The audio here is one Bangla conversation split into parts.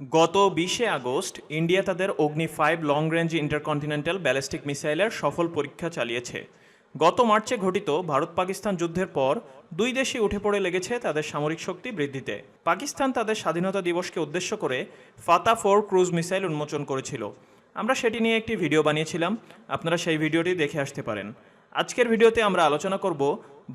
গত বিশে আগস্ট, ইন্ডিয়া তাদের Agni five long range intercontinental ballistic মিসাইলের সফল পরীক্ষা চালিয়েছে। গত মার্চে ঘটিত ভারত পাকিস্তান যুদ্ধের পর, দুই দেশই উঠে পড়ে লেগেছে তাদের সামরিক শক্তি বৃদ্ধিতে। পাকিস্তান তাদের স্বাধীনতা দিবসকে উদ্দেশ্য করে ফাতা ফোর ক্রুজ মিসাইল উন্মোচন করেছিল। আমরা সেটি নিয়ে একটি ভিডিও বানিয়েছিলাম, আপনারা সেই ভিডিওটি দেখে আসতে পারেন। আজকের ভিডিওতে আমরা আলোচনা করব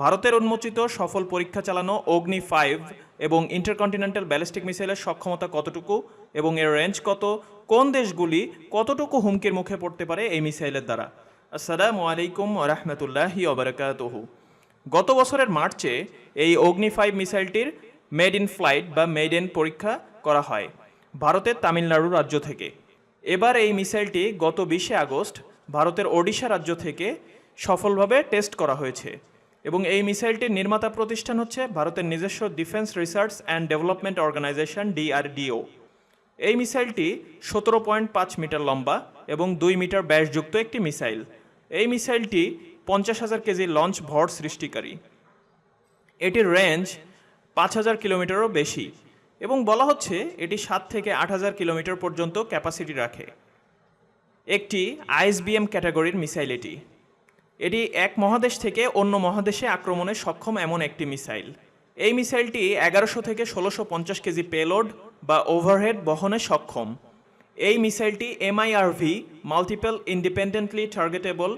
ভারতের উন্মোচিত সফল পরীক্ষা চালানো অগ্নি ফাইভ এবং ইন্টারকন্টিনেন্টাল ব্যালিস্টিক মিসাইলের সক্ষমতা কতটুকু এবং এর রেঞ্জ কত, কোন দেশগুলি কতটুকু হুমকির মুখে পড়তে পারে এই মিসাইলের দ্বারা? আসসালামু আলাইকুম রহমতুল্লাহি অবরাকাতহু গত বছরের মার্চে এই অগ্নি ফাইভ মিসাইলটির মেড ইন ফ্লাইট বা মেড ইন পরীক্ষা করা হয় ভারতের তামিলনাড়ু রাজ্য থেকে। এবার এই মিসাইলটি গত বিশে আগস্ট ভারতের ওডিশা রাজ্য থেকে সফলভাবে টেস্ট করা হয়েছে। এবং এই মিসাইলটির নির্মাতা প্রতিষ্ঠান হচ্ছে ভারতের নিজস্ব defence research and development organisation, DRDO. এই মিসাইলটি সতেরো পয়েন্ট পাঁচ মিটার লম্বা এবং দুই মিটার ব্যাসযুক্ত একটি মিসাইল। এই মিসাইলটি পঞ্চাশ হাজার কেজি লঞ্চ ভর সৃষ্টিকারী। এটির রেঞ্জ পাঁচ হাজার কিলোমিটারও বেশি এবং বলা হচ্ছে এটি সাত থেকে আট হাজার কিলোমিটার পর্যন্ত ক্যাপাসিটি রাখে। একটি আইএসবিএম ক্যাটাগরির মিসাইল এটি। এটি এক মহাদেশ থেকে অন্য মহাদেশে আক্রমণে সক্ষম এমন একটি মিসাইল। এই মিসাইলটি এগারোশো থেকে ষোলোশো পঞ্চাশ কেজি পেলোড বা ওভারহেড বহনে সক্ষম। এই মিসাইলটি MIRV, multiple independently targetable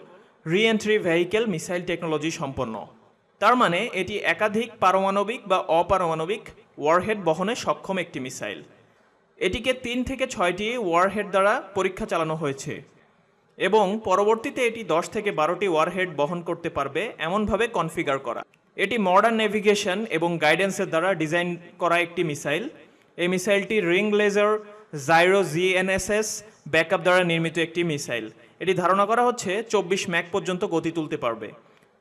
reentry vehicle missile technology সম্পন্ন। তার মানে এটি একাধিক পারমাণবিক বা অপারমাণবিক ওয়ারহেড বহনে সক্ষম একটি মিসাইল। এটিকে তিন থেকে ছয়টি ওয়ারহেড দ্বারা পরীক্ষা চালানো হয়েছে। এবং পরবর্তীতে এটি দশ থেকে বারোটি ওয়ারহেড বহন করতে পারবে এমনভাবে কনফিগার করা। এটি মডার্ন নেভিগেশন এবং গাইডেন্সের দ্বারা ডিজাইন করা একটি মিসাইল এই মিসাইলটি ring laser gyro GNSS backup দ্বারা নির্মিত একটি মিসাইল এটি ধারণা করা হচ্ছে চব্বিশ ম্যাক পর্যন্ত গতি তুলতে পারবে।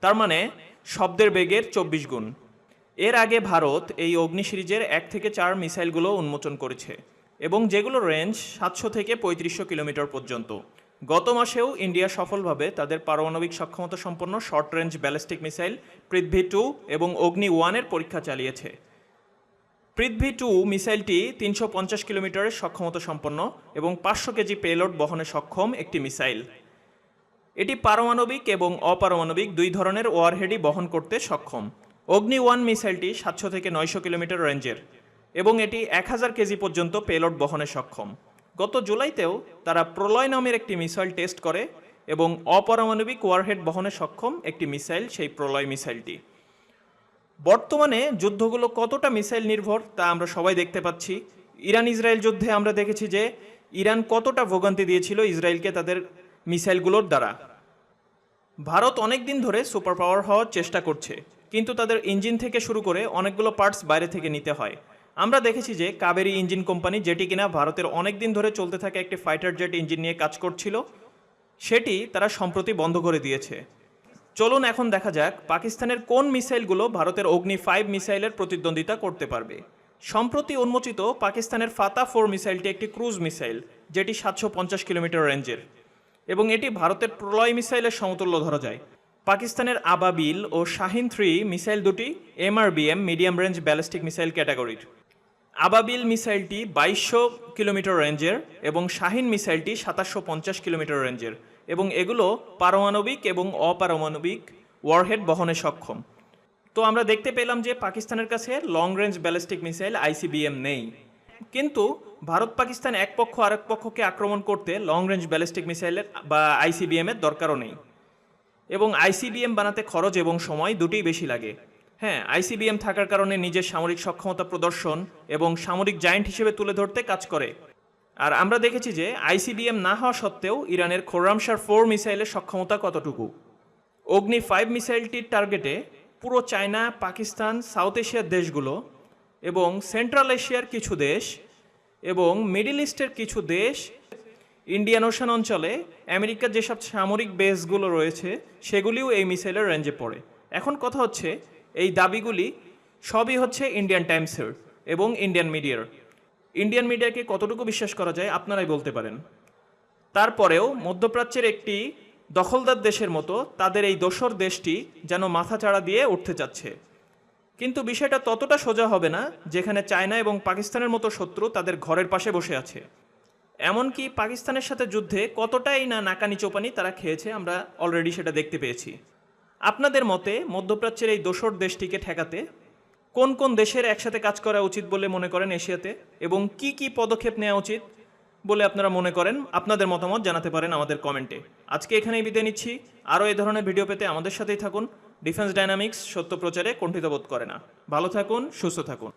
তার মানে শব্দের বেগের চব্বিশ গুণ। এর আগে ভারত এই অগ্নি সিরিজের এক থেকে চার মিসাইলগুলো উন্মোচন করেছে এবং যেগুলো রেঞ্জ সাতশো থেকে পঁয়ত্রিশশো কিলোমিটার পর্যন্ত। গত মাসেও ইন্ডিয়া সফলভাবে তাদের পারমাণবিক সক্ষমতা সম্পন্ন short range ballistic missile Prithvi two এবং অগ্নি ওয়ানের পরীক্ষা চালিয়েছে। পৃথ্বী টু মিসাইলটি তিনশো পঞ্চাশ কিলোমিটারের সক্ষমতা সম্পন্ন এবং পাঁচশো কেজি পেলোড বহনে সক্ষম একটি মিসাইল এটি পারমাণবিক এবং অপারমাণবিক দুই ধরনের ওয়ারহেডই বহন করতে সক্ষম। অগ্নি ওয়ান মিসাইলটি সাতশো থেকে নয়শো কিলোমিটার রেঞ্জের এবং এটি এক হাজার কেজি পর্যন্ত পেলোড বহনে সক্ষম। গত জুলাইতেও তারা প্রলয় নামের একটি মিসাইল টেস্ট করে এবং অপারমাণবিক ওয়ারহেড বহনে সক্ষম একটি মিসাইল, সেই প্রলয় মিসাইলটি। বর্তমানে যুদ্ধগুলো কতটা মিসাইল নির্ভর তা আমরা সবাই দেখতে পাচ্ছি। ইরান ইসরায়েল যুদ্ধে আমরা দেখেছি যে ইরান কতটা ভোগান্তি দিয়েছিল ইসরায়েলকে তাদের মিসাইলগুলোর দ্বারা। ভারত অনেক দিন ধরে সুপার পাওয়ার হওয়ার চেষ্টা করছে, কিন্তু তাদের ইঞ্জিন থেকে শুরু করে অনেকগুলো পার্টস বাইরে থেকে নিতে হয়। আমরা দেখেছি যে কাবেরি ইঞ্জিন কোম্পানি যেটি কিনা ভারতের অনেক দিন ধরে চলতে থাকা একটি ফাইটার জেট ইঞ্জিন নিয়ে কাজ করছিল, সেটি তারা সম্প্রতি বন্ধ করে দিয়েছে। চলুন এখন দেখা যাক পাকিস্তানের কোন মিসাইলগুলো ভারতের অগ্নি ফাইভ মিসাইলের প্রতিদ্বন্দ্বিতা করতে পারবে। সম্প্রতি উন্মোচিত পাকিস্তানের ফাতা ফোর মিসাইলটি একটি ক্রুজ মিসাইল, যেটি সাতশো পঞ্চাশ কিলোমিটার রেঞ্জের, এবং এটি ভারতের প্রলয় মিসাইলের সমতুল্য ধরা যায়। পাকিস্তানের আবাবিল ও শাহিন থ্রি মিসাইল দুটি MRBM medium range ballistic missile ক্যাটাগরির। আবাবিল মিসাইলটি বাইশশো কিলোমিটার রেঞ্জের এবং শাহিন মিসাইলটি সাতাশশো পঞ্চাশ কিলোমিটার রেঞ্জের এবং এগুলো পারমাণবিক এবং অপারমাণবিক ওয়ারহেড বহনে সক্ষম। তো আমরা দেখতে পেলাম যে পাকিস্তানের কাছে long range ballistic missile ICBM নেই। কিন্তু ভারত পাকিস্তান এক পক্ষ আরেক পক্ষকে আক্রমণ করতে লং রেঞ্জ ব্যালিস্টিক মিসাইলের বা আইসিবিএমের দরকারও নেই। এবং আইসিবিএম বানাতে খরচ এবং সময় দুটোই বেশি লাগে। হ্যাঁ আইসিবিএম থাকার কারণে নিজের সামরিক সক্ষমতা প্রদর্শন এবং সামরিক জায়েন্ট হিসেবে তুলে ধরতে কাজ করে। আর আমরা দেখেছি যে আইসিবিএম না হওয়া সত্ত্বেও ইরানের খোরামশার ফোর মিসাইলের সক্ষমতা কতটুকু? অগ্নি ফাইভ মিসাইলটির টার্গেটে পুরো চায়না, পাকিস্তান, সাউথ এশিয়ার দেশগুলো এবং সেন্ট্রাল এশিয়ার কিছু দেশ এবং মিডিল ইস্টের কিছু দেশ, ইন্ডিয়ান ওশান অঞ্চলে, আমেরিকার যেসব সামরিক বেসগুলো রয়েছে, সেগুলিও এই মিসাইলের রেঞ্জে পড়ে। এখন কথা হচ্ছে এই দাবিগুলি সবই হচ্ছে ইন্ডিয়ান টাইমসের এবং ইন্ডিয়ান মিডিয়ার ইন্ডিয়ান মিডিয়াকে কতটুকু বিশ্বাস করা যায় আপনারাই বলতে পারেন। তারপরেও মধ্যপ্রাচ্যের একটি দখলদার দেশের মতো তাদের এই দোসর দেশটি যেন মাথা চাড়া দিয়ে উঠতে চাচ্ছে। কিন্তু বিষয়টা ততটা সোজা হবে না যেখানে চায়না এবং পাকিস্তানের মতো শত্রু তাদের ঘরের পাশে বসে আছে। এমনকি পাকিস্তানের সাথে যুদ্ধে কতটাই না নাকানি চোপানি তারা খেয়েছে আমরা অলরেডি সেটা দেখতে পেয়েছি। আপনাদের মতে মধ্যপ্রাচ্যের এই দোসর দেশটিকে ঠেকাতে কোন কোন দেশের একসাথে কাজ করা উচিত বলে মনে করেন এশিয়াতে? এবং কি কি পদক্ষেপ নেওয়া উচিত বলে আপনারা মনে করেন? আপনাদের মতামত জানাতে পারেন আমাদের কমেন্টে। আজকে এখানেই বিদায় নিচ্ছি। আরও এই ধরনের ভিডিও পেতে আমাদের সাথেই থাকুন। ডিফেন্স ডাইনামিক্স সত্য প্রচারে কণ্ঠিত বোধ করে না। ভালো থাকুন, সুস্থ থাকুন।